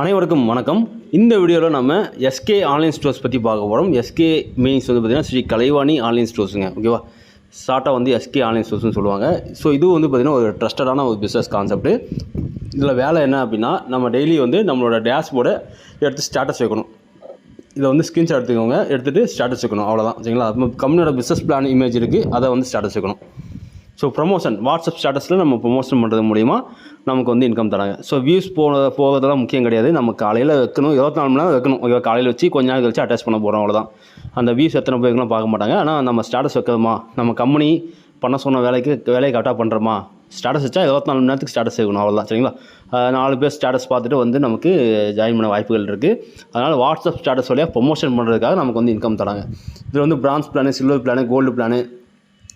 அனைவருக்கும் வணக்கம். இந்த வீடியோவில் நம்ம எஸ்கே ஆன்லைன் ஸ்டோர்ஸ் பற்றி பார்க்க போகிறோம் எஸ்கே மீன்ஸ் வந்து பார்த்திங்கன்னா ஸ்ரீ கலைவாணி ஆன்லைன் ஸ்டோர்ஸுங்க ஓகேவா ஷார்ட்டாக வந்து எஸ்கே ஆன்லைன் ஸ்டோர்ஸ்னு சொல்லுவாங்க. ஸோ இது வந்து பார்த்திங்கன்னா ஒரு ட்ரஸ்டடான ஒரு பிஸ்னஸ் கான்செப்ட் இதில் வேலை என்ன அப்படின்னா நம்ம டெய்லி வந்து நம்மளோட டேஷ்போர்டை எடுத்து ஸ்டேட்டஸ் வைக்கணும். இதை வந்து ஸ்க்ரீன்ஷாட் எடுத்துக்கோங்க. எடுத்துகிட்டு ஸ்டேட்டஸ் வைக்கணும். அவ்வளோதான் சரிங்களா? கம்பெனியோட பிஸ்னஸ் பிளான் இமேஜ் இருக்குது அதை வந்து ஸ்டேட்டஸ் வைக்கணும். ஸோ ப்ரொமோஷன் வாட்ஸ்அப் ஸ்டேட்டஸில் நம்ம ப்ரொமோஷன் பண்ணுறது மூலிமா நமக்கு வந்து இன்கம் தராங்க. ஸோ வியூஸ் போன போகிறதெல்லாம் முக்கியம் கிடையாது. நம்ம காலையில் வைக்கணும் இருபத்தி நாலு மணி நேரம் வைக்கணும். ஓகே காலையில் வச்சு கொஞ்ச நாள் கழிச்சு அட்டாச் பண்ண போகிறோம் அவ்வளோதான் அந்த வியூஸ் எத்தனை பேருக்குலாம் பார்க்க மாட்டாங்க. ஆனால் நம்ம ஸ்டேட்டஸ் வைக்கிறோமா? நம்ம கம்பெனி பண்ண சொன்ன வேலைக்கு வேலையை கரெக்டாக பண்ணுறோமா ஸ்டேட்டஸ் வச்சா இருபத்தி நாலு மணி நேரத்துக்கு ஸ்டேட்டஸ் வைக்கணும் அவ்வளோதான் சரிங்களா? நாலு பேர் ஸ்டேட்டஸ் பார்த்துட்டு வந்து நமக்கு ஜாயின் பண்ண வாய்ப்புகள் இருக்குது அதனால் வாட்ஸ்அப் ஸ்டேட்டஸ் வழியாக ப்ரொமோஷன் பண்ணுறதுக்காக நமக்கு வந்து இன்கம் தராங்க. இதில் வந்து bronze plan silver plan gold plan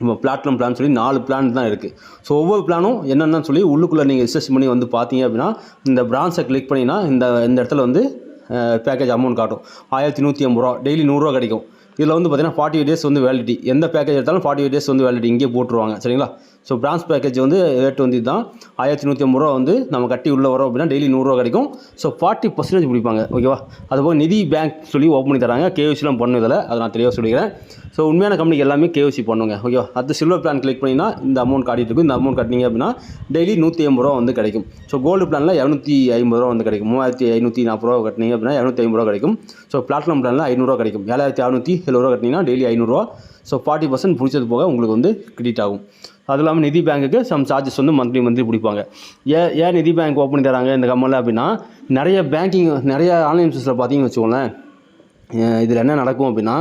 நம்ம பிளாட்டினம் பிளான் சொல்லி நாலு பிளான் தான் இருக்குது ஸோ ஒவ்வொரு பிளானும் என்னென்னு சொல்லி உள்ளுக்குள்ளே நீங்கள் ரிசர்ச் பண்ணி வந்து பார்த்தீங்க அப்படின்னா இந்த பிரான்ஸை கிளிக் பண்ணினா இந்த இந்த இடத்துல வந்து பேக்கேஜ் அமௌண்ட் காட்டும். ஆயிரத்தி நூற்றி ஐம்பது ரூபா டெய்லி நூறுரூவா கிடைக்கும். இதில் வந்து பார்த்தீங்கன்னா ஃபார்ட்டி எயிட் டேஸ் வந்து வேலிடிட்டி எந்த பேக்கேஜ் எடுத்தாலும் ஃபார்ட்டி எயிட் டேஸ் வந்து வேலிடிட்டி இங்கே போட்டுருவாங்க. சரிங்களா? ஸோ பிரான்ஸ் பேக்கேஜ் வந்து ரேட் வந்து இதுதான் ஆயிரத்தி நூற்றி ஐம்பது ரூபா வந்து நம்ம கட்டி உள்ளே வரோம் அப்படின்னா டெய்லி நூறுரூவா கிடைக்கும். ஸோ ஃபார்ட்டி பர்சன்டேஜ் பிடிப்பாங்க. ஓகேவா அதுபோக நிதி பேங்க் சொல்லி ஓப்பன் பண்ணி தராங்க. கேவிசிலாம் பண்ணும் இதில். அதை நான் தெளிவாக சொல்லிக்கிறேன். ஸோ உண்மையான கம்பெனிக்கு எல்லாமே கேவிசி பண்ணுங்க. ஓகேவா அடுத்து சில்வர் பிளான் கிளிக் பண்ணினா இந்த அமௌண்ட் காட்டிட்டு இருக்கும் இந்த அமௌண்ட் கட்டினீங்க அப்படின்னா டெய்லி நூற்றி ஐம்பது ரூபா வந்து கிடைக்கும். ஸோ கோல்டு பிளானில் இரநூத்தி ஐம்பது ரூபா வந்து கிடைக்கும். மூவாயிரத்தி ஐநூற்றி நாற்பது ரூபா கட்டினீங்க அப்படின்னா இரநூத்தி ஐம்பது ரூபா கிடைக்கும். ஸோ பிளாட்டினம் பிளானில் ஐநூறுரூவா கிடைக்கும். ஏழாயிரத்தி அறுநூற்றி எழுபது ரூபா கட்டினீங்கன்னா டெய்லி ஐநூறுரூவா ஸோ ஃபார்ட்டி பர்சன்ட் பிடிச்சது போக உங்களுக்கு வந்து கிரெடிட் ஆகும். அது இல்லாமல் நிதி பேங்க்குக்கு சம் சார்ஜஸ் வந்து மந்த்லி மந்த்லி பிடிப்பாங்க. ஏன் ஏன் நிதி பேங்க் ஓப்பன் தராங்க இந்த கம்மலில் அப்படின்னா நிறைய பேங்கிங் நிறைய ஆன்லைன் பிஸ்னஸில் பார்த்தீங்கன்னு வச்சுக்கோங்களேன் இதில் என்ன நடக்கும் அப்படின்னா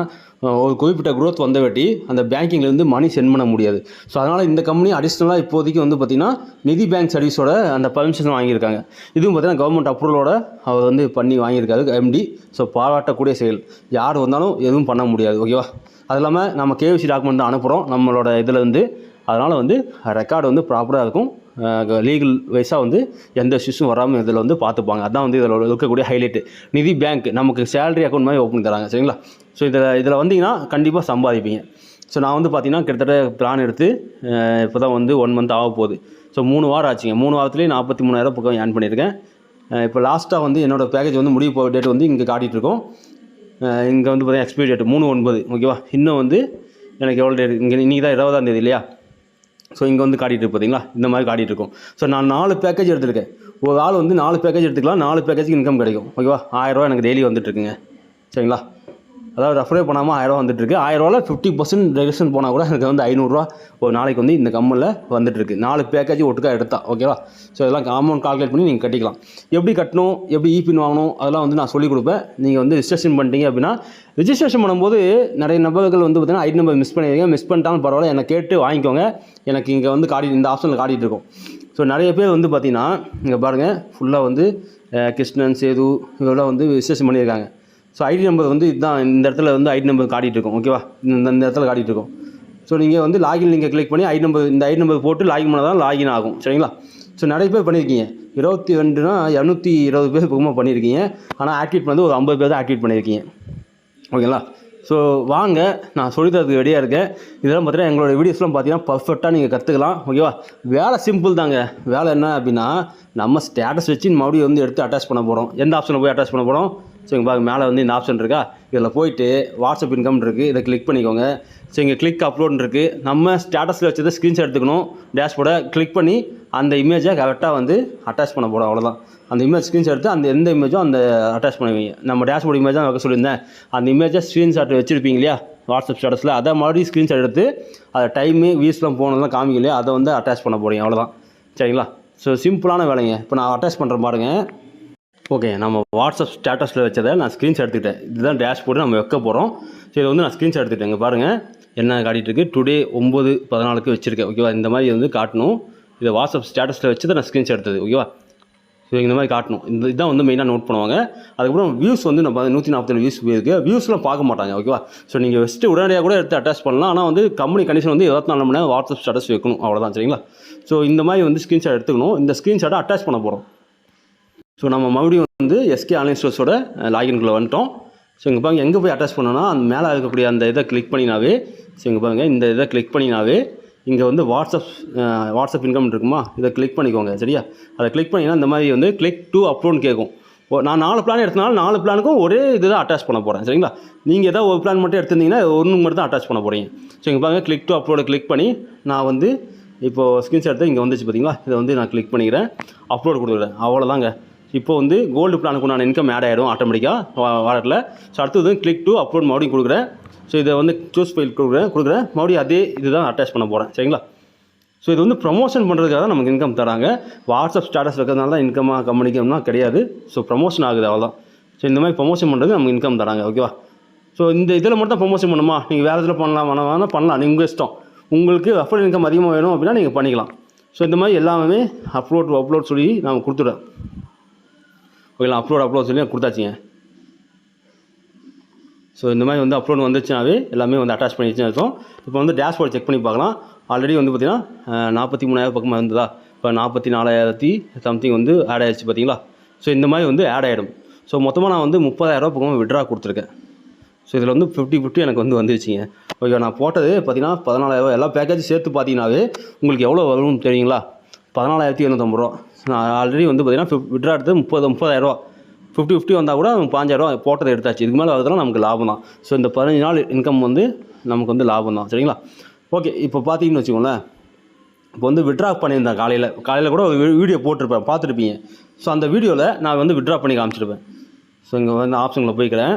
ஒரு குறிப்பிட்ட க்ரோத் வந்தவட்டி அந்த பேங்கிங்லேருந்து மணி சென்ட் பண்ண முடியாது. ஸோ அதனால் இந்த கம்பெனி அடிஷ்னலாக இப்போதைக்கு வந்து பார்த்திங்கன்னா நிதி பேங்க் சர்வீஸோட அந்த பர்மிஷன் வாங்கியிருக்காங்க. இதுவும் பார்த்தீங்கன்னா கவர்மெண்ட் அப்ரூவலோட அவர் வந்து பண்ணி வாங்கியிருக்காரு எம்டி ஸோ பாராட்டக்கூடிய செயல். யார் வந்தாலும் எதுவும் பண்ண முடியாது ஓகேவா அது இல்லாமல் நம்ம கேவிசி டாக்குமெண்ட் அனுப்புகிறோம் நம்மளோட இதில் இருந்து அதனால் வந்து ரெக்கார்டு வந்து ப்ராப்பராக இருக்கும். லீகல் வைஸாக வந்து எந்த இஷ்யூஸும் வராமல் இதில் வந்து பார்த்துப்பாங்க. அதான் வந்து இதில் இருக்கக்கூடிய ஹைலைட்டு நிதி பேங்க் நமக்கு சேலரி அக்கௌண்ட் மாதிரி ஓப்பன் தராங்க. சரிங்களா? ஸோ இதில் இதில் வந்தீங்கன்னா கண்டிப்பாக சம்பாதிப்பீங்க. ஸோ நான் வந்து பார்த்தீங்கன்னா கிட்டத்தட்ட பிளான் எடுத்து இப்போ தான் வந்து ஒன் மந்த் ஆக போகுது. ஸோ மூணு வாரம் ஆச்சுங்க. மூணு வாரத்துலேயே நாற்பத்தி மூணாயிரம் பக்கம் ஏர்ன் பண்ணியிருக்கேன். இப்போ லாஸ்ட்டாக வந்து என்னோடய பேக்கேஜ் வந்து முடிவு போகிற டேட் வந்து இங்கே காட்டிகிட்ருக்கோம் இங்கே வந்து பார்த்தீங்கன்னா எக்ஸ்பைரி டேட் மூணு ஒன்பது. ஓகேவா இன்னும் வந்து எனக்கு எவ்வளோ டேட் இங்கே இன்றைக்கி தான் இருபதாம் தேதி இல்லையா? ஸோ இங்கே வந்து காட்டிகிட்டு பார்த்தீங்களா இந்த மாதிரி காட்டிட்டு இருக்கும். ஸோ நான் நாலு பேக்கேஜ் எடுத்துருக்கேன். ஒரு ஆள் வந்து நாலு பேக்கேஜ் எடுத்துக்கலாம். நாலு பேக்கேஜுக்கு இன்கம் கிடைக்கும். ஓகேவா ஆயிரரூவா எனக்கு டெய்லி வந்துட்டுருக்குங்க சரிங்களா? அதாவது ரெஃபரே பண்ணாமல் ஆயிரரூவா வந்துட்டுருக்கு. ஆயிரரூவாவில் ஃபிஃப்டி பர்சன்ட் ரெடியூஷன் போனால் கூட எனக்கு வந்து ஐநூறுரூவா ஒரு நாளைக்கு வந்து இந்த கம்மலில் வந்துட்டுருக்கு. நாலு பேக்கேஜ் ஒட்டுக்கா எடுத்தா ஓகேவா ஸோ இதெல்லாம் அமௌண்ட் கால்குலேட் பண்ணி நீங்கள் கட்டிக்கலாம். எப்படி கட்டணும் எப்படி இபின் வாங்கணும் அதெல்லாம் வந்து நான் சொல்லிக் கொடுப்பேன். நீங்கள் வந்து ரிஜிஸ்ட்ரேஷன் பண்ணிட்டீங்க அப்படின்னா ரிஜிஸ்ட்ரேஷன் பண்ணும்போது நிறைய நபர்கள் வந்து பார்த்தீங்கன்னா ஐடி நம்பர் மிஸ் பண்ணிடுங்க மிஸ் பண்ணிட்டாலும் பரவாயில்ல என்னை கேட்டு வாங்கிக்கோங்க. எனக்கு இங்கே வந்து காட்டி இந்த ஆப்ஷனில் காட்டிகிட்டு இருக்கும். ஸோ நிறைய பேர் வந்து பார்த்தீங்கன்னா இங்கே பாருங்கள் ஃபுல்லாக வந்து கிருஷ்ணன் சேது இதெல்லாம் வந்து ரிஜிஸ்ட்ரேஷன் பண்ணியிருக்காங்க. ஸோ ஐடி நம்பர் வந்து இதுதான் இந்த இடத்துல வந்து ஐடி நம்பர் காட்டிகிட்டு இருக்கும் ஓகேவா இந்த இந்த இடத்துல காட்டிகிட்டு இருக்கும் ஸோ நீங்கள் வந்து லாகின் நீங்கள் கிளிக் பண்ணி ஐடி நம்பர் இந்த ஐடி நம்பர் போட்டு லாகின் பண்ணால் தான் லாகின் ஆகும் சரிங்களா? ஸோ நிறைய பேர் பண்ணியிருக்கீங்க. இருபத்தி ரெண்டுனா இரநூத்தி இருபது பேர் பக்கமாக பண்ணியிருக்கீங்க. ஆனால் ஆக்டிவேட் பண்ணது ஒரு ஐம்பது பேர் தான் ஆக்டிவேட் பண்ணியிருக்கீங்க. ஓகேங்களா? ஸோ வாங்க நான் சொல்லித்தரதுக்கு ரெடியாக இருக்கேன். இதெல்லாம் பார்த்தீங்கன்னா எங்களோட வீடியோஸ்லாம் பார்த்தீங்கன்னா பர்ஃபெக்டாக நீங்கள் கற்றுக்கலாம் ஓகேவா வேலை சிம்பிள் தாங்க. வேலை என்ன அப்படின்னா நம்ம ஸ்டேட்டஸ் வச்சு மறுபடியும் வந்து எடுத்து அட்டாச் பண்ண போகிறோம் எந்த ஆப்ஷனில் போய் அட்டாச் பண்ண போகிறோம் ஸோ இங்கே பாருங்க மேலே வந்து இந்த ஆப்ஷன் இருக்கா? இதில் போயிட்டு வாட்ஸ்அப் இன்கம் இருக்குது இதை கிளிக் பண்ணிக்கோங்க. ஸோ இங்கே கிளிக் அப்லோட் இருக்குது நம்ம ஸ்டேட்டஸில் வச்சது ஸ்க்ரீன்ஷாட் எடுத்துக்கணும். டேஷ்போர்டை கிளிக் பண்ணி அந்த இமேஜை கரெக்டாக வந்து அட்டாச் பண்ண போகிறோம் அவ்வளோதான் அந்த இமேஜ் ஸ்க்ரீன்ஷாட் எடுத்து அந்த எந்த இமேஜோ அந்த அட்டாச் பண்ணுவீங்க. நம்ம டேஷ்போர்ட் இமேஜ் தான் வைக்க சொல்லியிருந்தேன். அந்த இமேஜை ஸ்க்ரீன்ஷாட் வச்சுருப்பீங்க இல்லையா? வாட்ஸ்அப் ஸ்டேட்டஸில் அதை மறுபடியும் ஸ்க்ரீன்ஷாட் எடுத்து அதை டைமு வியூஸ்லாம் போனதெல்லாம் காமிக்க இல்லையா அதை வந்து அட்டாச் பண்ண போகிறீங்க அவ்வளோதான் சரிங்களா? ஸோ சிம்பிளான வேலைங்க. இப்போ நான் அட்டாச் பண்ணுறேன் பாருங்கள் ஓகே நம்ம வாட்ஸ்அப் ஸ்டேட்டஸில் வச்சதை நான் ஸ்க்ரீன்ஷாட் எடுத்துக்கிட்டேன். இதுதான் டேஷ்போர்டு நம்ம வைக்க போகிறோம் ஸோ இதை வந்து நான் ஸ்க்ரீன்ஷாட் எடுத்துக்கிட்டேன். இங்கே பாருங்கள் என்ன காட்டிகிட்டு இருக்கு? டுடே ஒம்பது பதினாலுக்கு வச்சுருக்கேன். ஓகேவா இந்த மாதிரி வந்து காட்டணும். இதை வாட்ஸ்அப் ஸ்டேட்டஸில் வச்சு நான் ஸ்க்ரீன்ஷாட் எடுத்தது. ஓகேவா ஸோ இந்த மாதிரி காட்டணும். இந்த இதுதான் வந்து மெயினாக நோட் பண்ணுவாங்க. அதுக்கப்புறம் வியூஸ் வந்து நம்ம நூற்றி நாற்பத்தேழு வியூஸ் போயிருக்கு. வியூஸ்லாம் பார்க்க மாட்டாங்க. ஓகேவா ஸோ நீங்கள் ஃபஸ்ட்டு உடனடியாக கூட எடுத்து அட்டாச் பண்ணலாம். ஆனால் வந்து கம்பெனி கண்டிஷன் வந்து இருபத்தி நாலு மணி நேரம் வாட்ஸ்அப் ஸ்டேட்டஸ் வைக்கணும். அவ்வளோதான் சரிங்களா? ஸோ இந்த மாதிரி வந்து ஸ்க்ரீன்ஷாட் எடுத்துக்கணும். இந்த ஸ்க்ரீன்ஷாட்டை அட்டாச் பண்ண போகிறோம் ஸோ நம்ம மறுபடியும் வந்து எஸ்கே ஆன்லைன் ஸ்டோர்ஸோட லாகின்குள்ளே வந்துட்டோம். ஸோ இங்கே பாருங்க எங்கே போய் அட்டாச் பண்ணோன்னா அந்த மேலே இருக்கக்கூடிய அந்த இதை கிளிக் பண்ணினாவே ஸோ இங்கே பாருங்கள் இந்த இதை கிளிக் பண்ணினாவே இங்கே வந்து வாட்ஸ்அப் வாட்ஸ்அப் இன்கம் இருக்குமா? இதை கிளிக் பண்ணிக்கோங்க சரியா? அதை கிளிக் பண்ணிங்கன்னா இந்த மாதிரி வந்து கிளிக் டூ அப்லோட் கேட்கும் ஓ, நான் நாலு பிளான் எடுத்தனால நாலு பிளானுக்கும் ஒரே இது தான் அட்டாச் பண்ண போகிறேன் சரிங்களா? நீங்கள் ஏதாவது ஒரு பிளான் மட்டும் எடுத்திருந்தீங்கன்னா ஒன்று மட்டும் தான் அட்டாச் பண்ண போகிறீங்க ஸோ இங்கே பாருங்க கிளிக் டூ அப்லோட கிளிக் பண்ணி நான் வந்து இப்போது ஸ்க்ரீன்ஷாட் தான் இங்கே வந்துச்சு பார்த்தீங்களா இதை வந்து நான் கிளிக் பண்ணிக்கிறேன். அப்லோட் கொடுக்குறேன் அவ்வளோதாங்க இப்போ வந்து கோல்டு பிளானுக்கு இன்கம் ஆட் ஆகிடும் ஆட்டோமேட்டிக்காக வாலெட்டில் ஸோ அடுத்தது கிளிக் டு அப்லோட் மறுபடியும் கொடுக்குறேன். ஸோ இதை வந்து சூஸ் ஃபைல் கொடுக்குறேன். கொடுக்குறேன். மறுபடியும் அதே இதுதான் அட்டாச் பண்ண போகிறேன் சரிங்களா? ஸோ இது வந்து ப்ரொமோஷன் பண்ணுறதுக்காக தான் நமக்கு இன்கம் தராங்க. வாட்ஸ்அப் ஸ்டேட்டஸ் வைக்கிறதுனால தான் இன்கமாக கம்பெனிக்கம்னா கிடையாது. ஸோ ப்ரமோஷன் ஆகுது அவ்வளோதான் ஸோ இந்த மாதிரி ப்ரமோஷன் பண்ணுறது நமக்கு இன்கம் தராங்க. ஓகேவா ஸோ இந்த இதில் மட்டும் தான் ப்ரமோஷன் பண்ணுமா? நீங்கள் வேறு இதில் பண்ணலாம் வேணாம் வேணால் பண்ணலாம். நீங்கள் இஷ்டம். உங்களுக்கு ரெஃபர் இன்கம் அதிகமாக வேணும் அப்படின்னா நீங்கள் பண்ணிக்கலாம். ஸோ இந்த மாதிரி எல்லாமே அப்லோட் அப்லோட் சொல்லி நாங்கள் கொடுத்துடுறோம் ஓகேங்களா? அப்லோட் அப்லோட் சொல்லி கொடுத்தாச்சுங்க. ஸோ இந்த மாதிரி வந்து அப்லோட் வந்துச்சுனாவே எல்லாமே வந்து அட்டாச் பண்ணிடுச்சுன்னு இருக்கும் அர்த்தம். இப்போ வந்து டேஷ்போர்ட் செக் பண்ணி பார்க்கலாம். ஆல்ரெடி வந்து பார்த்தீங்கன்னா நாற்பத்தி மூணாயிரம் பக்கமாக இருந்ததா? இப்போ நாற்பத்தி நாலாயிரத்தி சம்திங் வந்து ஆட் ஆயிடுச்சு பார்த்தீங்களா? ஸோ இந்த மாதிரி வந்து ஆட் ஆகிடும் ஸோ மொத்தமாக நான் வந்து முப்பதாயிரரூபா பக்கமாக விட்ரா கொடுத்துருக்கேன். ஸோ இதில் வந்து ஃபிஃப்டி ஃபிஃப்டி எனக்கு வந்து வந்துருச்சுங்க ஓகே நான் போட்டது பார்த்தீங்கன்னா பதினாலாயிரம் எல்லா பேக்கேஜும் சேர்த்து பார்த்தீங்கன்னாவே உங்களுக்கு எவ்வளோ வரும்னு தெரியுங்களா? பதினாலாயிரத்தி எழுநூற்றம்பது ரூபா. நான் ஆல்ரெடி வந்து பார்த்தீங்கன்னா விட்ரா எடுத்து முப்பது முப்பதாயிரரூவா ஃபிஃப்டி ஃபிஃப்டி வந்தால் கூட பாஞ்சாயிரரூவா போட்டதை எடுத்தாச்சு. இதுக்கு மேலே வரதுலாம் நமக்கு லாபம் தான். ஸோ இந்த பதினஞ்சு நாள் இன்கம் வந்து நமக்கு வந்து லாபம் தான். சரிங்களா? ஓகே இப்போ பார்த்தீங்கன்னு வச்சுக்கோங்களேன். இப்போ வந்து விட்ரா பண்ணியிருந்தேன் காலையில். காலையில் கூட ஒரு வீ- வீடியோ போட்டிருப்பேன். பார்த்துருப்பீங்க. ஸோ அந்த வீடியோவில் நான் வந்து விட்ரா பண்ணி காமிச்சிருப்பேன். ஸோ இங்கே வந்து ஆப்ஷனில் போய்க்கிறேன்.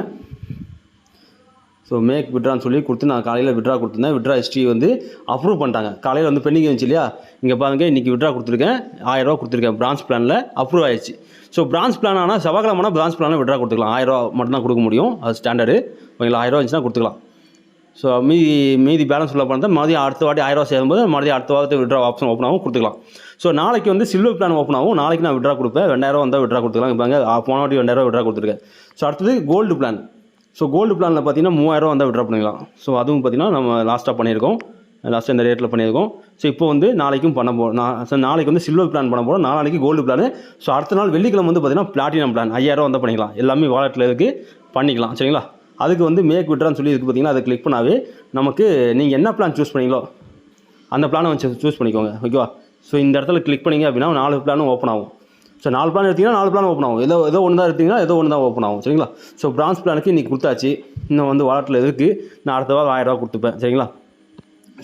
ஸோ மேக் விட்ரான்னு சொல்லி கொடுத்து நான் காலையில் விட்ரா கொடுத்துருந்தேன். விட்ரா ஹிஸ்ட்ரி வந்து அப்ரூவ் பண்ணிட்டாங்க. காலையில் வந்து பெண்டிங் இருந்துச்சு இல்லையா? இங்கே பாருங்க இன்றைக்கி விட்ரா கொடுத்துருக்கேன். ஆயிரரூவா கொடுத்துருக்கேன். பிரான்ச் பிளானில் அப்ரூவ் ஆயிடுச்சு. ஸோ பிரான்ச் பிளான் ஆனால் செவ்வாய்க்கிழமை பிரான்ச் பிளானில் விட்ரா கொடுத்துக்கலாம். ஆயிரரூவா மட்டும் தான் கொடுக்க முடியும். அது ஸ்டாண்டர்டு ஓகேங்களா? ஆயிரரூவா இருந்துச்சுன்னா கொடுத்துக்கலாம். ஸோ மீதி மீதி பேலன்ஸ் உள்ள பண்ணால் மறுபடியும் அடுத்த வாட்டி ஆயிரரூவா சேரும்போது மறுபடியும் அடுத்த வாரத்தை விட்ரா ஆப்ஷன் ஓப்பன் ஆகும் கொடுத்துக்கலாம். ஸோ நாளைக்கு வந்து சில்வர் பிளான் ஓப்பன் ஆகும். நாளைக்கு நான் விட்ரா கொடுப்பேன். ரெண்டாயிரம் வந்தால் விட்ரா கொடுத்துக்கலாம். இப்போ போன வாட்டி ரெண்டாயிரம் விட்ரா கொடுத்துருக்கேன். ஸோ அடுத்தது கோல்டு பிளான் ஸோ கோல்டு பிளானில் பார்த்தீங்கன்னா மூவாயிரம் வந்தால் விட்ரா பண்ணிக்கலாம் ஸோ அதுவும் பார்த்தீங்கன்னா நம்ம லாஸ்ட்டாக பண்ணியிருக்கோம். லாஸ்ட்டாக இந்த ரேட்டில் பண்ணியிருக்கோம். ஸோ இப்போ வந்து நாளைக்கும் பண்ண போகிறோம் நான் ஸோ நாளைக்கு வந்து சில்வர் பிளான் பண்ண போகிறோம் நாளைக்கு கோல்டு பிளான் ஸோ அடுத்த நாள் வெள்ளிக்கிழமை வந்து பார்த்தீங்கன்னா பிளாட்டினம் பிளான் ஐயாயிரம் வந்தால் பண்ணிக்கலாம். எல்லாமே வாலெட்டில் இருக்குது பண்ணிக்கலாம். சரிங்களா? அதுக்கு வந்து மேக் விட்ரான்னு சொல்லி இருக்குது பார்த்தீங்கன்னா அதை கிளிக் பண்ணாவே நமக்கு நீங்கள் என்ன பிளான் சூஸ் பண்ணீங்களோ அந்த பிளானை வச்சு சூஸ் பண்ணிக்கோங்க. ஓகேவா ஸோ இந்த இடத்துல கிளிக் பண்ணீங்க அப்படின்னா நாலு பிளானும் ஓப்பன் ஆகும். ஸோ நாலு பிளான் எடுத்தீங்கன்னா நாலு பிளான் ஓப்பன் ஆகும். ஏதோ ஏதோ ஒன்று தான் எடுத்திங்கன்னா ஏதோ ஒன்று தான் ஓப்பன் ஆகும். சரிங்களா? ஸோ பிரான்ஸ் பிளானுக்கு இன்றைக்கி கொடுத்தாச்சு. இன்னும் வந்து வாலெட்டில் இருக்குது நான் அடுத்த வாரம் ஆயிரம் ரூபா கொடுத்துப்பேன். சரிங்களா?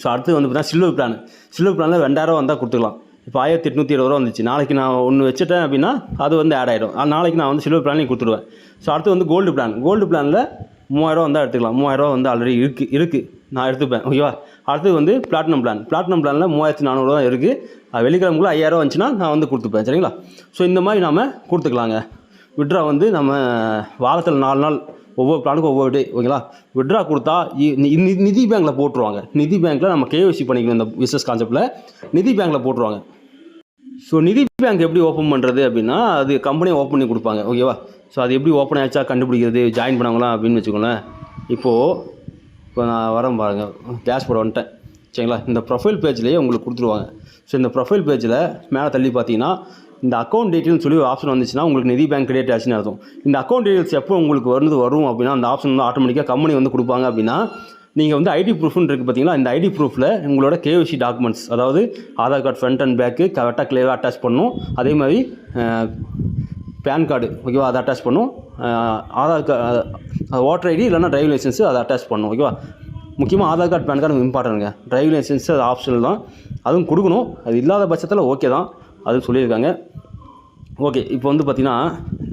ஸோ அடுத்து வந்து பார்த்தீங்கன்னா சில்வர் பிளான் சில்வர் பிளானில் ரெண்டாயிரம் வந்தால் கொடுத்துக்கலாம். இப்போ ஆயிரத்தி எட்நூற்றி இருபது ரூபா வந்துச்சு. நாளைக்கு நான் ஒன்று வச்சுட்டேன் அப்படின்னா அது வந்து ஆட் ஆகிடும் நாளைக்கு நான் வந்து சில்வர் பிளானையும் கொடுத்துருவேன் ஸோ அடுத்து வந்து கோல்டு பிளான் கோல்டு பிளானில் மூவாயிரரூவா வந்தால் எடுத்துக்கலாம். மூவாயிரரூவா வந்து ஆல்ரெடி இருக்குது இருக்குது நான் எடுத்துப்பேன் ஓகேவா? அடுத்து வந்து பிளாட்டினம் பிளான் பிளாட்டினம் பிளானில் மூவாயிரத்தி நானூறு தான் இருக்குது அது வெள்ளிக்கிழமைக்குள்ள ஐயாயிரம் வந்துச்சுன்னா நான் வந்து கொடுத்துப்பேன் சரிங்களா? ஸோ இந்த மாதிரி நம்ம கொடுத்துக்கலாங்க. விட்ரா வந்து நம்ம வாரத்தில் நாலு நாள் ஒவ்வொரு பிளானுக்கும் ஒவ்வொரு டே ஓகேங்களா? விட்ரா கொடுத்தா நி- நிதி பேங்க்கில் போட்டுருவாங்க. நிதி பேங்க்கில் நம்ம கேஒசி பண்ணிக்கணும் இந்த பிஸ்னஸ் கான்செப்ட்டில் நிதி பேங்க்கில் போட்டுருவாங்க. ஸோ நிதி பேங்க் எப்படி ஓப்பன் பண்ணுறது அப்படின்னா அது கம்பெனியை ஓப்பன் பண்ணி கொடுப்பாங்க ஓகேவா? ஸோ அது எப்படி ஓப்பன் ஆச்சா கண்டுபிடிக்கிறது ஜாயின் பண்ணாங்களா அப்படின்னு வச்சுக்கோங்களேன். இப்போது இப்போ நான் வரேன் பாருங்கள் டேஷ்போர்ட் வந்துட்டேன். சரிங்களா? இந்த ப்ரொஃபைல் பேஜ்லேயே உங்களுக்கு கொடுத்துருவாங்க. ஸோ இந்த ப்ரொஃபைல் பேஜில் மேலே தள்ளி பார்த்தீங்கன்னா இந்த அக்கௌண்ட் டீட்டெயில்னு சொல்லி ஒரு ஆப்ஷன் வந்துச்சுன்னா உங்களுக்கு நிதி பேங்க் கிரியேட் ஆச்சுன்னு அர்த்தம். இந்த அக்கௌண்ட் டீட்டெயில்ஸ் எப்போ உங்களுக்கு வந்து வரும் அப்படின்னா அந்த ஆப்ஷன் வந்து ஆட்டோமேட்டிக்காக கம்பெனி வந்து கொடுப்பாங்க அப்படின்னா நீங்கள் வந்து ஐடி ப்ரூஃப்னு இருக்குது பார்த்தீங்களா? இந்த ஐடி ப்ரூஃபில் உங்களோட கேவிசி டாக்குமெண்ட்ஸ் அதாவது Aadhaar card front and back கரெக்டாக கிளியராக அட்டாச் பண்ணணும். அதே மாதிரி பேன் கார்டு ஓகேவா அதை அட்டாச் பண்ணும். ஆதார் கார்டு ஓட்டர் ஐடி இல்லைனா டிரைவிங் லைசன்ஸு அதை அட்டாச் பண்ணும் ஓகேவா முக்கியமாக ஆதார் கார்டு பேன் கார்டு இம்பார்ட்டன்ட்ங்க டிரைவிங் லைசன்ஸ் அது ஆப்ஷனல் தான். அதுவும் கொடுக்கணும். அது இல்லாத பட்சத்தில் ஓகே தான். அது சொல்லியிருக்காங்க. ஓகே இப்போ வந்து பார்த்திங்கன்னா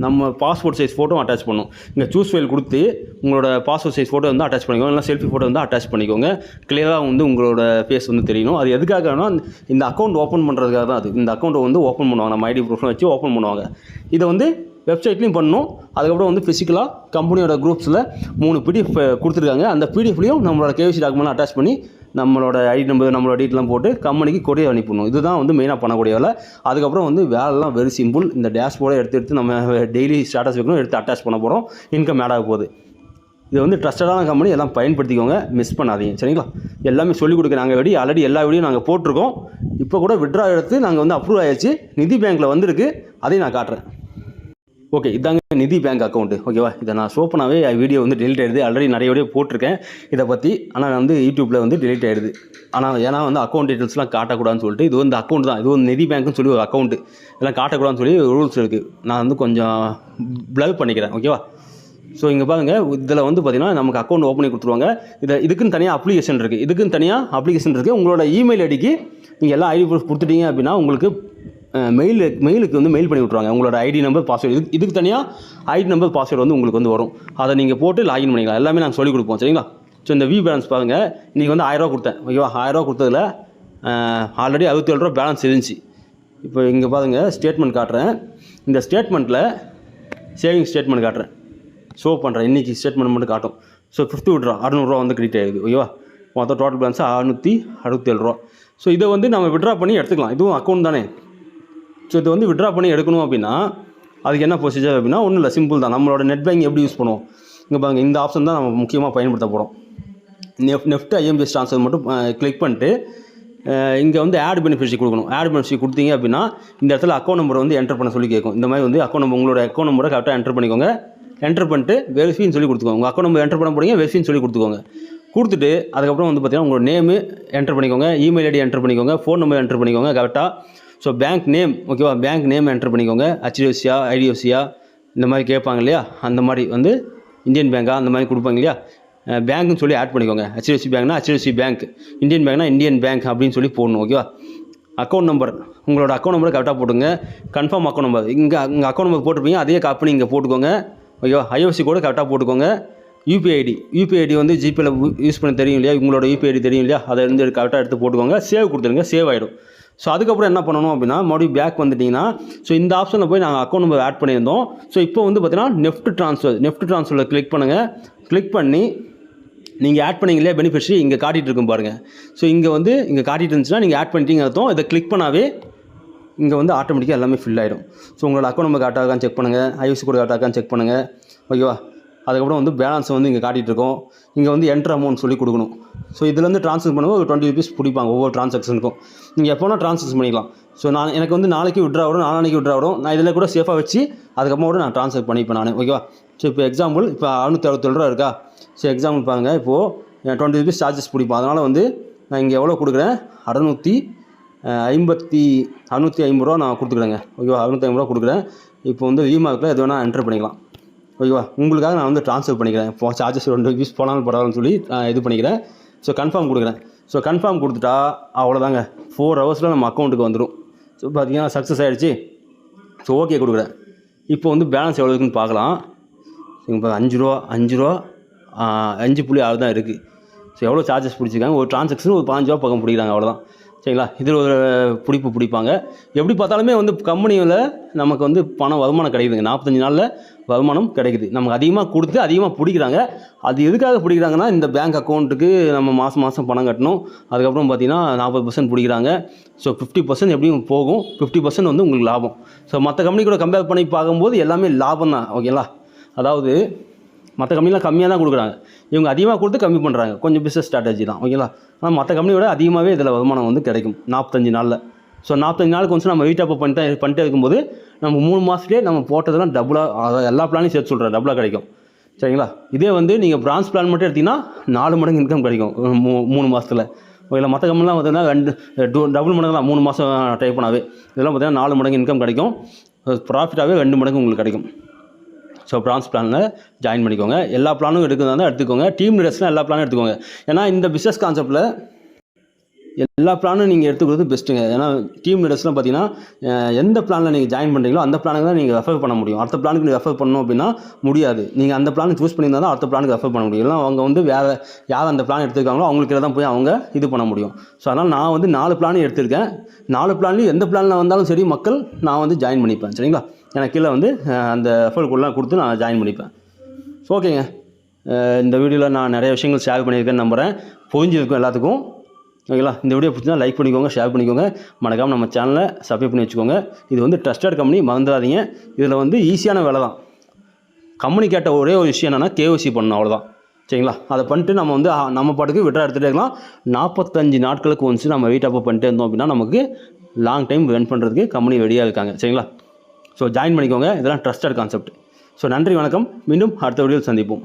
நம்ம பாஸ்போர்ட் சைஸ் ஃபோட்டோ அட்டாச் பண்ணும். இங்கே சூஸ் ஃபைல் கொடுத்து உங்களோட பாஸ்போர்ட் சைஸ் ஃபோட்டோ வந்து அட்டாச் பண்ணிக்கோங்க. இல்லை செல்ஃபி ஃபோட்டோ வந்து அட்டாச் பண்ணிக்கோங்க. கிளியராக வந்து உங்களோட ஃபேஸ் வந்து தெரியணும். அது எதுக்காகனா இந்த அக்கௌண்ட் ஓப்பன் பண்ணுறதுக்காக தான் அது. இந்த அக்கௌண்ட்டை வந்து ஓப்பன் பண்ணுவாங்க. நம்ம ஐடி ப்ரூஃப்லாம் வச்சு ஓப்பன் பண்ணுவாங்க. இதை வந்து வெப்சைட்லேயும் பண்ணணும் அதுக்கப்புறம் வந்து ஃபிசிக்கலாக கம்பெனியோட குரூப்ஸில் மூணு பிடிஎஃப் கொடுத்துருக்காங்க. அந்த பிடிஎஃப்லையும் நம்மளோட கேவிசி டாக்குமெண்ட் அட்டாச் பண்ணி நம்மளோட ஐடி நம்பர் நம்மளோட டீட்டெயிலாம் போட்டு கம்பெனிக்கு கொடியை அனுப்பிடணும். இதுதான் வந்து மெயினாக பண்ணக்கூடிய வேலை. அதுக்கப்புறம் வந்து வேலைலாம் வெரி சிம்பிள் இந்த டேஷ்போர்டை எடுத்து எடுத்து நம்ம டெய்லி ஸ்டேட்டஸ் வைக்கணும் எடுத்து அட்டாச் பண்ண போகிறோம் இன்கம் ஆட் ஆக போகுது. இது வந்து ட்ரஸ்டடான கம்பெனி எல்லாம் பயன்படுத்திக்கோங்க. மிஸ் பண்ணாதீங்க. சரிங்களா? எல்லாமே சொல்லிக் கொடுக்க நாங்கள் வெடி ஆல்ரெடி எல்லா வீடியும் நாங்கள் போட்டிருக்கோம். இப்போ கூட விட்ரா எடுத்து நாங்கள் வந்து அப்ரூவ் ஆயிடுச்சு. நிதி பேங்க்கில் வந்திருக்கு. அதையும் நான் காட்டுறேன். ஓகே இதாங்க நிதி பேங்க் அக்கௌண்ட்டு ஓகேவா இதை நான் சோப்பனாகவே வீடியோ வந்து டெலிட் ஆயிடுது. ஆல்ரெடி நிறைய வீடியோ போட்டிருக்கேன். இதை பற்றி ஆனால் வந்து யூடியூப்பில் வந்து டெலிட் ஆயிடுது. ஆனால் ஏன்னா வந்து அக்கௌண்ட் டீட்டெயில்ஸ்லாம் காட்டக்கூடாதுன்னு சொல்லிட்டு இது வந்து அக்கௌண்ட் தான். இது வந்து நிதி பேங்க்னு சொல்லி ஒரு அக்கௌண்ட் இதெல்லாம் காட்டக்கூடாதுன்னு சொல்லி ரூல்ஸ் இருக்குது நான் வந்து கொஞ்சம் ப்ளவ் பண்ணிக்கிறேன். ஓகேவா ஸோ இங்கே பாருங்க. இதில் வந்து பார்த்தீங்கன்னா நமக்கு அக்கௌண்ட் ஓப்பன் பண்ணி கொடுத்துருவாங்க. இதை இதுக்குன்னு தனியாக அப்ளிகேஷன் இருக்குது இதுக்குன்னு தனியாக அப்ளிகேஷன் இருக்குது உங்களோட இமெயில் ஐடிக்கு நீங்கள் எல்லா ஐடி ப்ரூஃப் கொடுத்துட்டீங்க அப்படின்னா உங்களுக்கு மெயில் மெயிலுக்கு வந்து மெயில் பண்ணி விட்ருவாங்க உங்களோட ஐடி நம்பர் பாஸ்வேர்டு இதுக்கு இதுக்கு தனியாக ஐடி நம்பர் பாஸ்வேர்டு வந்து உங்களுக்கு வந்து வரும். அதை நீங்கள் போட்டு லாகின் பண்ணிக்கலாம். எல்லாமே நாங்கள் சொல்லிக் கொடுப்போம். சரிங்களா? ஸோ இந்த வி பேலன்ஸ் பாருங்கள் இன்றைக்கி வந்து ஆயிரரூவா கொடுத்தேன். ஓகேவா? ஆயிரரூவா கொடுத்ததில் ஆல்ரெடி அறுபத்தேழு ரூபா பேலன்ஸ் இருந்துச்சு. இப்போ இங்கே பாருங்கள் ஸ்டேட்மெண்ட் காட்டுறேன். இந்த ஸ்டேட்மெண்ட்டில் சேவிங் ஸ்டேட்மெண்ட் காட்டுறேன். ஷோ பண்ணுறேன் இன்றைக்கி ஸ்டேட்மெண்ட் மட்டும் காட்டும். ஸோ ஃபிஃப்த்து விட்ரா அறநூறுவா வந்து கிரெடிட் ஆகிடுது ஓகேவா? மொத்தம் டோட்டல் பேலன்ஸ் அறுநூற்றி அறுபத்தேழு ரூபா. ஸோ இதை வந்து நம்ம விட்ரா பண்ணி எடுத்துக்கலாம். இதுவும் அக்கௌண்ட் தானே? ஸோ இதை வந்து விட்ரா பண்ணி எடுக்கணும் அப்படின்னா அதுக்கு என்ன ப்ரொசீஜர் அப்படின்னா ஒன்றும் இல்லை சிம்பிள் தான். நம்மளோட நெட் பேங்கிங் எப்படி யூஸ் பண்ணுவோம்? இங்கே பாருங்கள் இந்த ஆப்ஷன் தான் நம்ம முக்கியமாக பயன்படுத்த போகிறோம் நெஃப்ட் நெஃப்ட் ஐஎம்பிஎஸ் ட்ரான்ஸ்ஃபர் மட்டும் கிளிக் பண்ணிட்டு இங்கே வந்து ஆட் பெனிஃபிட்ஸ் கொடுக்கணும். ஆட் பெனிஃபிட்ஸி கொடுத்தீங்க அப்படின்னா இந்த இடத்துல அக்கௌண்ட் நம்பர் வந்து என்டர் பண்ண சொல்லி கேட்கும். இந்த மாதிரி வந்து அக்கௌண்ட் நம்பர் உங்களோட அக்கௌண்ட் நம்பரை கரெக்டாக என்டர் பண்ணிக்கோங்க. என்டர் பண்ணிட்டு வெரிஃபின்னு சொல்லி கொடுத்துக்கோங்க. உங்கள் அக்கௌண்ட் நம்பர் என்டர் பண்ண போகிறீங்க வெரிஃபின்னு சொல்லி கொடுத்துக்கோங்க. கொடுத்துட்டு அதுக்கப்புறம் வந்து பார்த்தீங்கன்னா உங்களோட நேமு என்டர் பண்ணிக்கோங்க. இமெயில் ஐடி என்டர் பண்ணிக்கோங்க. ஃபோன் நம்பர் என்டர் பண்ணிக்கோங்க கரெக்டாக ஸோ பேங்க் நேம் ஓகேவா பேங்க் நேம் என்டர் பண்ணிக்கோங்க. ஹெச்டிஎஃப்சியா ஐடிஎஃப்சியா இந்த மாதிரி கேட்பாங்க இல்லையா? அந்த மாதிரி வந்து இந்தியன் பேங்கா அந்த மாதிரி கொடுப்பாங்க இல்லையா? பேங்க்னு சொல்லி ஆட் பண்ணிக்கோங்க. ஹெச்டிஎஃப்சி பேங்க்னா ஹெச்டிஎஃப்சி பேங்க் இந்தியன் பேங்க்னா இந்தியன் பேங்க் அப்படின்னு சொல்லி போடணும் ஓகேவா அக்கௌண்ட் நம்பர் உங்களோட அக்கௌண்ட் நம்பரை கரெக்டாக போட்டுங்க கன்ஃபார்ம் அக்கௌண்ட் நம்பர் இங்கே இங்கே அக்கௌண்ட் நம்பர் போட்டிருப்பீங்க அதே காப்பி இங்கே போட்டுக்கோங்க. ஓகேவா ஐஎஃப்சி கூட கரெக்டாக போட்டுக்கோங்க. யூபிஐ ஐடி யூபிஐ ஐடி வந்து ஜிபேல யூஸ் பண்ண தெரியும் இல்லையா? உங்களோட யூபிஐ ஐடி தெரியும் இல்லையா? அதை இருந்து கரெக்டாக எடுத்து போட்டுக்கோங்க. சேவ் கொடுத்துருங்க. சேவ் ஆகிடும் ஸோ அதுக்கப்புறம் என்ன பண்ணணும் அப்படின்னா மறுபடியும் பேக் வந்துட்டிங்கன்னா ஸோ இந்த ஆப்ஷனில் போய் நாங்கள் அக்கௌண்ட் நம்பர் ஆட் பண்ணியிருந்தோம். ஸோ இப்போ வந்து பார்த்தீங்கன்னா நெஃப்ட் ட்ரான்ஸ்ஃபர் நெஃப்ட் ட்ரான்ஸ்ஃபரில் கிளிக் பண்ணுங்கள் கிளிக் பண்ணி நீங்கள் ஆட் பண்ணிங்களே பெனிஃபிஷரி இங்கே காட்டிகிட்டு இருக்கும் பாருங்கள் ஸோ இங்கே வந்து இங்கே காட்டிட்டு இருந்துச்சுன்னா நீங்கள் ஆட் பண்ணிட்டீங்க அர்த்தம். இதை கிளிக் பண்ணாவே இங்கே வந்து ஆட்டோமேட்டிக்காக எல்லாமே ஃபில் ஆகிடும் ஸோ உங்களோட அக்கௌண்ட் நம்பர் கரெக்டாக இருக்கான்னு செக் பண்ணுங்கள் ஐஎஃப்சி கூட கரெக்டாக இருக்கான்னு செக் பண்ணுங்கள் ஓகேவா அதுக்கப்புறம் வந்து பேலன்ஸ் வந்து இங்கே காட்டிகிட்டு இருக்கோம். இங்கே வந்து என்ட்ரு அமௌண்ட் சொல்லி கொடுக்கணும். ஸோ இதுலேருந்து ட்ரான்ஸ்ஃபர் பண்ணும்போது ஒரு டுவெண்ட்டி ருபீஸ் பிடிப்பாங்க ஒவ்வொரு ட்ரான்சாக்ஷனுக்கும் நீங்கள் எப்போனா ட்ரான்ஸ்ஃபர் பண்ணிக்கலாம். ஸோ நான் எனக்கு வந்து நாளைக்கு விட்ரா வரும் நாளைக்கு விட்ரா வரும். நான் இதில் கூட சேஃபாக வச்சு அதுக்கப்புறம் கூட நான் ட்ரான்ஸ்ஃபர் பண்ணிப்பேன் நான். ஓகேவா ஸோ இப்போ எக்ஸாம்பிள் இப்போ அறுநூற்றி அறுபத்தேழு ரூபா இருக்கா? ஸோ எக்ஸாம்பிள் பாருங்கள் இப்போது டுவெண்ட்டி ருபீஸ் சார்ஜஸ் பிடிப்போம் அதனால் வந்து நான் இங்கே எவ்வளோ கொடுக்குறேன்? அறநூற்றி ஐம்பத்தி அறுநூற்றி ஐம்பது ரூபா நான் கொடுத்துக்குறேங்க. ஓகேவா அறுநூற்றி ஐம்பது ரூபா கொடுக்குறேன். இப்போ வந்து விமார்க்கில் எது வேணால் என்ட்ரு பண்ணிக்கலாம். ஓகேவா? உங்களுக்காக நான் வந்து ட்ரான்ஸ்ஃபர் பண்ணிக்கிறேன். இப்போ சார்ஜஸ் ரெண்டு யூஸ் போனாலும் பரவாயில்லன்னு சொல்லி நான் இது பண்ணிக்கிறேன். ஸோ கன்ஃபார்ம் கொடுக்குறேன். ஸோ கன்ஃபார்ம் கொடுத்துட்டா அவ்வளோதாங்க ஃபோர் ஹவர்ஸில் நம்ம அக்கௌண்ட்டுக்கு வந்துடும் ஸோ பார்த்தீங்கன்னா சக்ஸஸ் ஆகிடுச்சு ஸோ ஓகே கொடுக்குறேன். இப்போ வந்து பேலன்ஸ் எவ்வளோ இருக்குன்னு பார்க்கலாம். இப்போ அஞ்சு ரூபா அஞ்சு ரூபா அஞ்சு புள்ளி ஆறு தான் இருக்குது ஸோ எவ்வளோ சார்ஜஸ் பிடிச்சிருக்காங்க? ஒரு ட்ரான்சாக்ஷன் ஒரு பாஞ்சு ரூபா பக்கம் பிடிக்கிறாங்க அவ்வளோதான் சரிங்களா? இதில் ஒரு பிடிப்பு பிடிப்பாங்க. எப்படி பார்த்தாலுமே வந்து கம்பெனியில் நமக்கு வந்து பணம் வருமானம் கிடைக்குதுங்க. நாற்பத்தஞ்சு நாளில் வருமானம் கிடைக்குது. நமக்கு அதிகமாக கொடுத்து அதிகமாக பிடிக்கிறாங்க. அது எதுக்காக பிடிக்கிறாங்கன்னா இந்த பேங்க் அக்கௌண்ட்டுக்கு நம்ம மாதம் மாதம் பணம் கட்டணும். அதுக்கப்புறம் பார்த்தீங்கன்னா நாற்பது பர்சன்ட் பிடிக்கிறாங்க. ஸோ ஃபிஃப்டி பர்சன்ட் எப்படியும் போகும். ஃபிஃப்டி பர்சன்ட் வந்து உங்களுக்கு லாபம். ஸோ மற்ற கம்பெனி கூட கம்பேர் பண்ணி பார்க்கும்போது எல்லாமே லாபம் தான் ஓகேங்களா அதாவது மற்ற கம்பெனிலாம் கம்மியாக தான் கொடுக்குறாங்க. இவங்க அதிகமாக கொடுத்து கம்மி பண்ணுறாங்க கொஞ்சம் பிஸ்னஸ் ஸ்ட்ராட்டஜி தான். ஓகேங்களா ஆனால் மற்ற கம்பெனியோட அதிகமாகவே இதில் வருமானம் வந்து கிடைக்கும். நாற்பத்தஞ்சு நாளில். ஸோ நாற்பத்தஞ்சு நாளுக்கு கொஞ்சம் நம்ம வெயிட் அப் பண்ணிட்டு பண்ணிட்டே இருக்கும்போது நம்ம மூணு மாதத்துலேயே நம்ம போட்டதெல்லாம் டபுளாக அதாவது எல்லா பிளானையும் சேர்த்து சொல்கிறேன் டபுளாக கிடைக்கும். சரிங்களா? இதே வந்து நீங்கள் பிரான்ச் பிளான் மட்டும் எடுத்திங்கன்னா நாலு மடங்கு இன்கம் கிடைக்கும். மூ மூணு மாதத்தில் ஓகேங்களா மற்ற கம்பெனிலாம் பார்த்தீங்கன்னா ரெண்டு டூ டபுள் மடங்கு தான். மூணு மாதம் டைப் பண்ணாவே. இதெல்லாம் பார்த்தீங்கன்னா நாலு மடங்கு இன்கம் கிடைக்கும். ப்ராஃபிட்டாகவே ரெண்டு மடங்கு உங்களுக்கு கிடைக்கும். ஸோ ப்ரான்ஸ் பிளானில் ஜாயின் பண்ணிக்கோங்க. எல்லா பிளானும் எடுக்கிறதா இருந்தால் எடுத்துக்கோங்க. டீம் லீடர்ஸ்லாம் எல்லா பிளானும் எடுத்துக்கோங்க. ஏன்னா இந்த பிஸ்னஸ் கான்செப்ட்டில் எல்லா பிளானும் நீங்கள் எடுத்துக்கிறது பெஸ்ட்டுங்க ஏன்னா டீம் லீடர்ஸ்லாம் பார்த்தீங்கன்னா எந்த பிளானில் நீங்கள் ஜாயின் பண்ணுறீங்களோ அந்த பிளானுக்கு தான் நீங்கள் ரெஃபர் பண்ண முடியும். அடுத்த பிளானுக்கு நீங்கள் ரெஃபர் பண்ணணும் அப்படின்னா முடியாது. நீங்கள் அந்த பிளான் சூஸ் பண்ணியிருந்தா தான் அடுத்த பிளானுக்கு ரெஃபர் பண்ண முடியும். இல்லை அவங்க வந்து வேறு யார் அந்த பிளான் எடுத்துருக்காங்களோ அவங்களுக்கு தான் போய் அவங்க இது பண்ண முடியும். ஸோ அதனால் நான் வந்து நாலு பிளானும் எடுத்திருக்கேன். நாலு பிளான்லேயும் எந்த பிளானில் வந்தாலும் சரி மக்கள் நான் வந்து ஜாயின் பண்ணிப்பேன். சரிங்களா? எனக்கு கீழே வந்து அந்த ரெஃபர் கோட்லாம் கொடுத்து நான் ஜாயின் பண்ணிப்பேன். ஸோ ஓகேங்க இந்த வீடியோவில் நான் நிறைய விஷயங்கள் ஷேர் பண்ணியிருக்கேன்னு நம்புகிறேன் புரிஞ்சிருக்கும் எல்லாத்துக்கும். ஓகேங்களா இந்த வீடியோ பிடிச்சா லைக் பண்ணிக்கோங்க ஷேர் பண்ணிக்கோங்க. மணக்காமல் நம்ம சேனலை சப்ஸ்கிரைப் பண்ணி வச்சுக்கோங்க. இது வந்து ட்ரஸ்டட் கம்பெனி மறந்துடாதீங்க. இதில் வந்து ஈஸியான வேலை தான். கம்பெனி கேட்ட ஒரே ஒரு விஷயம் என்னென்னா கேஓசி பண்ணணும் அவ்வளோதான் சரிங்களா? அதை பண்ணிட்டு நம்ம வந்து நம்ம பாட்டுக்கு விட்ரா எடுத்துகிட்டே இருக்கலாம். நாற்பத்தஞ்சு நாட்களுக்கு ஒன்ஸ் நம்ம வெயிட் அப் பண்ணிட்டே இருந்தோம் அப்படின்னா நமக்கு லாங் டைம் ரன் பண்ணுறதுக்கு கம்பெனி ரெடியாக இருக்காங்க. சரிங்களா? ஸோ ஜாயின் பண்ணிக்கோங்க. இதெல்லாம் ட்ரஸ்டட் கான்செப்ட் ஸோ நன்றி வணக்கம். மீண்டும் அடுத்த வீடியோவில் சந்திப்போம்.